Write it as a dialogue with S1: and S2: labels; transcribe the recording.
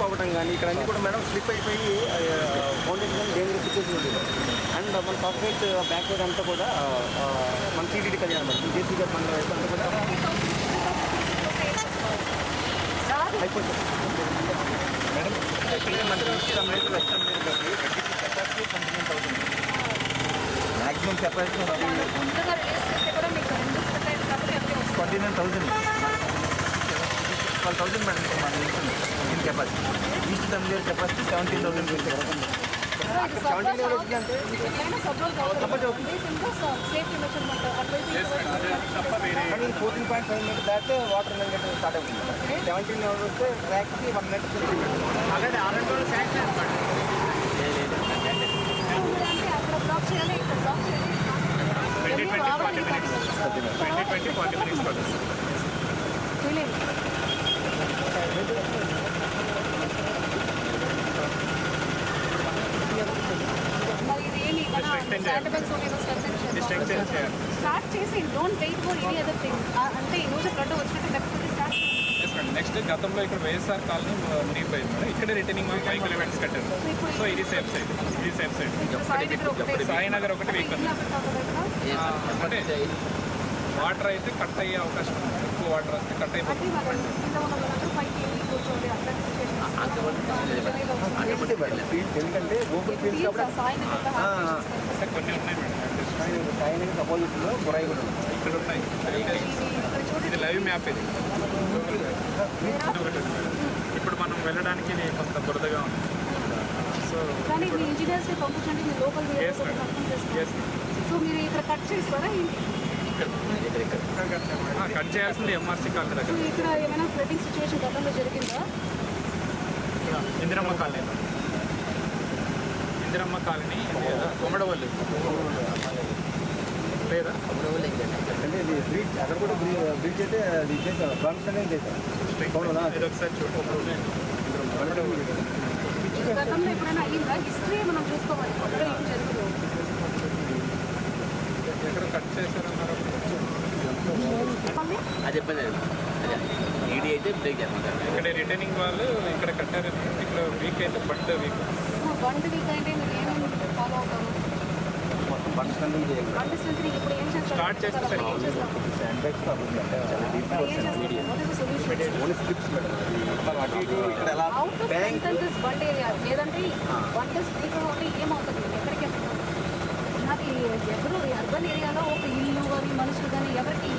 S1: పడడం కానీ ఇక్కడ అన్ని కూడా మేడం స్లిప్ అయిపోయి ఫౌండేషన్ కానీ డేంజర్ సిచ్యువేషన్ ఉంది అండ్ మన కార్పొరేట్ బ్యాక్ సైడ్ అంతా కూడా మన టీడీడీ కళ్యాణ్ మేడం జేసీ గారు మన వైపు అంతా కూడా అయిపోతుంది
S2: మేడం మన
S3: immunity capacity twenty
S2: nine thousand. Maximum twelve thousand madam ఇప్పుడు మన engine capacity is immunity capacity seventeen thousand
S3: so ఇది సబ్లో కావాలి. ఎట్లయినా సబ్లో కావాలి. ఇంకా సేఫ్టీ మెషర్మెంట్ అట్లయితే
S1: కానీ ఫోర్టీన్ పాయింట్ ఫైవ్ మీటర్ దాటితే వాటర్ నెట్ స్టార్ట్ అవుతుంది సెవెంటీన్ వస్తే ట్రాక్కి one net already already sanction అనమాట
S3: అంటే అక్కడ బ్లాక్ చేయాలి ఇక్కడ బ్లాక్ చేయాలి
S4: ట్వంటీ
S3: మీరు
S4: ట్వంటీ
S3: రావాలి
S4: forty minutes twenty twenty forty minutes పడుతుంది
S3: స్టార్ట్ చేసి don't wait for any other thing అంటే ఈ రోజు ఫ్లడ్ వచ్చినట్టు లేకపోతే స్టార్ట్
S4: ఎస్ మేడం నెక్స్ట్ గతంలో ఇక్కడ వైఎస్ఆర్ కాలనీ మునిగిపోయింది మేడం. ఇక్కడే రిటర్నింగ్ ఫైవ్ కిలోమీటర్స్ కట్టారు. సో ఇది సేఫ్ సైడ్ ఇది సేఫ్ సైడ్
S3: సాయి దగ్గర ఒకటే
S4: సాయినగర్ ఒకటి వెహికల్ అంటే వాటర్ అయితే కట్ అయ్యే అవకాశం ఉంది. ఎక్కువ వాటర్ వస్తే కట్ అయిపోతుంది.
S1: ఎందుకంటే ఫీల్డ్స్ కాబట్టి అపోజిట్లో బురాయి కూడా
S4: ఇక్కడ ఉన్నాయి ఇది లైవ్ మ్యాప్ ఇది. ఇప్పుడు మనం వెళ్ళడానికి కొంత బురదగా ఉంది సో
S3: ఇంజనీర్స్ సో మీరు ఇక్కడ కట్ చేస్తారా
S4: కట్ చేయాల్సింది ఎంఆర్సీ కాలనీ దగ్గర.
S3: ఇక్కడ ఏమైనా ఫ్లడ్డింగ్ సిచ్యువేషన్ గతంలో జరిగిందా?
S4: ఇందిరమ్మ కాలనీ. ఇందిరమ్మ కాలనీ కొమడవల్లి? లేదా?
S1: అంటే ఇది బ్రిడ్జ్ అక్కడ కూడా బ్రిడ్జ్ అయితే అది చేశారు. కాన్స్టెంట్ చేశారు? అవునా?
S4: ఇది ఒకసారి చూడండి
S3: గతంలో ఎప్పుడైనా అయ్యిందా హిస్టరీ మనం చూసుకోవాలి అక్కడ ఏం జరుగుతుందో
S4: ఎక్కడ కట్ చేశారన్నారు
S5: అది. ఇబ్బంది ఈడీ అయితే బ్రేక్
S4: ఇక్కడ రిటర్నింగ్ వాళ్ళు ఇక్కడ కట్టారు ఇక్కడ వీక్ అయితే బండ్ వీక్
S3: వన్ వీక్ అంటే మీరు ఏమేమి ఫాలో అవుతారు వన్
S4: చేస్తే సరే.
S1: బ్యాగ్స్ అంటే చాలా? ఓన్లీ స్లిప్స్ మేడం అటు ఇటు ఇక్కడ ఎలా బ్యాంక్
S3: లేదంటే ప్లస్ త్రీ ఏమవుతుంది ఎక్కడికి ఎప్పుడు అర్బన్ ఏరియాలో ఒక ఇల్లు